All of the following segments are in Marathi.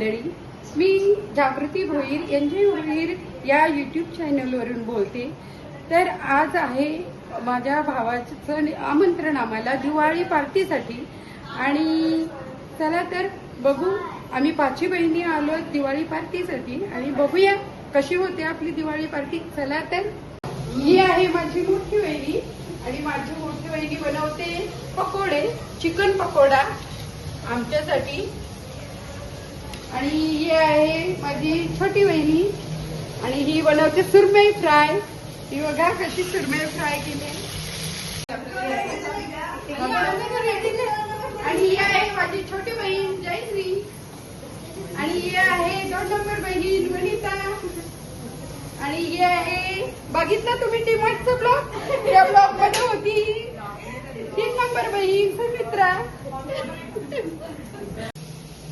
मंडळी मी जागृती भोईर एनजी भोईर या यूट्यूब चॅनलवरून बोलते. तर आज आहे माझ्या भावाचं आमंत्रण आम्हाला दिवाळी पार्टीसाठी. आणि चला तर बघू आम्ही पाचवी बहिणी आलो दिवाळी पार्टीसाठी. आणि बघूया कशी होते आपली दिवाळी पार्टी. चला तर. ही आहे माझी मोठी वहिनी. आणि माझी मोठी वहिनी बनवते पकोडे चिकन पकोडा. आमच्यासाठी आणि ही आहे माझी छोटी वहिनी. आणि ही बनवते सुरमई फ्राय. ही बघा कशी सुरमई फ्राय केली. आणि ही आहे माझी छोटी बहीण जयश्री. आणि ही आहे दोन नंबर बहीण वनिता. आणि ही आहे बघितलं तुम्ही टीमचा ब्लॉग? या ब्लॉगमध्ये होती. तीन नंबर बहीण सुमित्रा.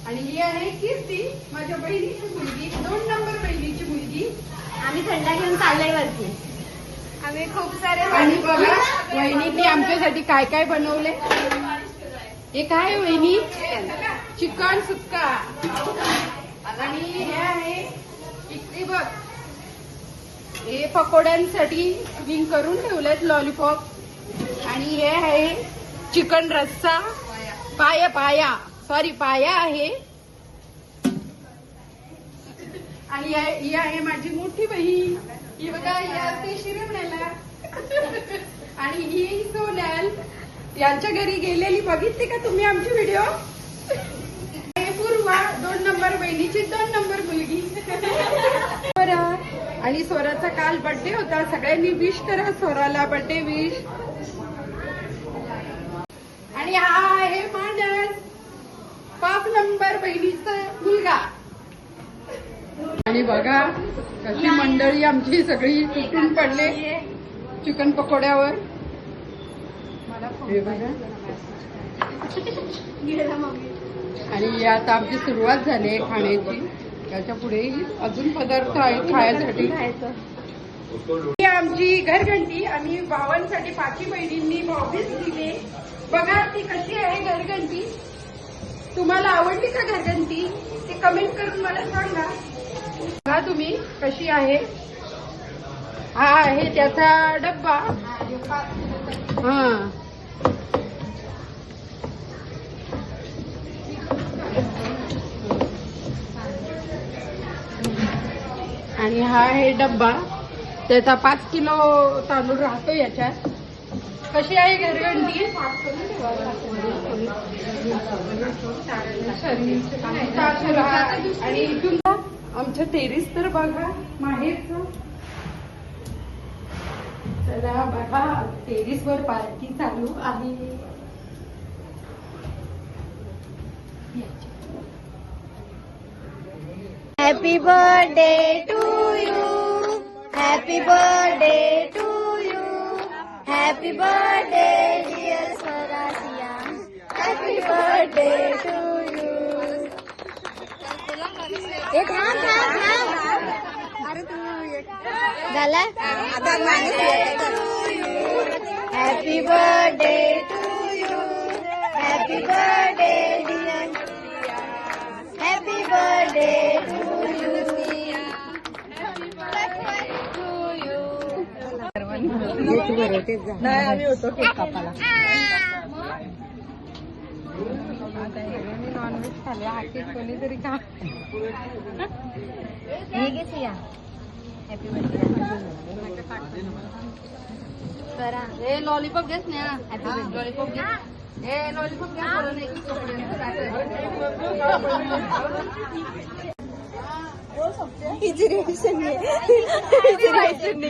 आणि ही आहे कीर्ती माझ्या बहिणीची मुलगी दोन नंबर बहिणीची मुलगी. आम्ही थंडा घेऊन चाललोय वरती. आम्ही खूप सारे आणि बघा वहिनीने आमच्यासाठी काय काय बनवले हे काय आहे वहिनी? चिकन सुक्का. आणि हे आहे इकडे बघ. हे पकोड्यांसाठी विंग करून ठेवलेत लॉलीपॉप आणि हे आहे चिकन रस्सा. पाया पाया. सॉरी पाया आहे. आणि या- ही आहे माझी मोठी बहीण. ही बघा ही असते शिरवण्याला आणि ही सोनल. यांच्या घरी गेलेली. बघितली का तुम्ही आमची व्हिडिओ पूर्वा दोन नंबर बहिणीची दोन नंबर मुलगी. आणि स्वराचा काल बर्थडे होता. सगळ्यांनी विश करा स्वराला बर्थडे विश आणि हा आहे मानस पाच नंबर बहिणीचा मुलगा आणि बघा कशी मंडळी आमची सगळी तुटून पडले चिकन पकोड्यावर. हे बघा. आणि आता आमची सुरुवात झाली आहे खाण्याची. त्याच्या पुढे अजून पदार्थ आहेत खाण्यासाठी ही आमची घरघंटी. आम्ही भावांसाठी पाची बहिणींनी भाऊबीज दिले. बघा ती कशी आहे घरघंटी. तुम्हाला आवडली का घरघंटी? ते कमेंट करून मला सांगा. बघा तुम्ही कशी आहे? हा आहे त्याचा डब्बा. हा. आणि हा आहे डब्बा. त्याचा पाच किलो तांदूळ राहतो याच्यात. कशी आहे घरघंटी आणि इथून आमच्या टेरिस तर बघा माहेरचं. चला बघा टेरिस वर पार्टी चालू आहे. Happy birthday to you happy birthday to you happy birthday dear Swarasia happy birthday to you झाला? Happy birthday to you happy birthday dear happy birthday to you नाही आम्ही होतो केक कापाला नॉनव्हेज खाले हा कोणीतरी खा हॅपी बर्थडे करा. ए लॉलीपॉप घेस ना. लॉलीपॉप घे. ए लॉलीपॉप घे करून एक हिची रिएक्शन हिची रिएक्शन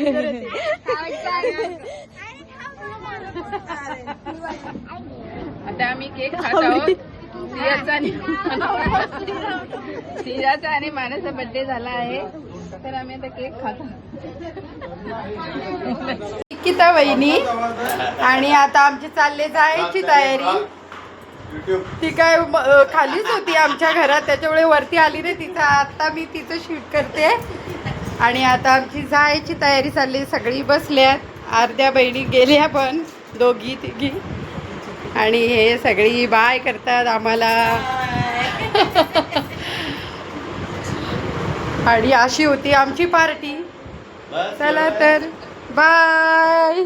आता आम्ही केक खात आहोत. सियाचा आणि सियाचा आणि मानसा बर्थडे झाला आहे. तर आम्ही आता केक खातो. किता वहिनी आणि आता आमची चालले जायची तयारी. ती काय खालीच होती आमच्या घरात त्याच्यामुळे वरती आली नाही तिचा आता मी तिचं शूट करते. आणि आता आमची जायची तयारी चालली सगळी बसल्यात अर्ध्या बहिणी गेल्या पण दोघी तिघी. आणि हे सगळी बाय करतात आम्हाला. आणि अशी होती आमची पार्टी. चला तर बाय.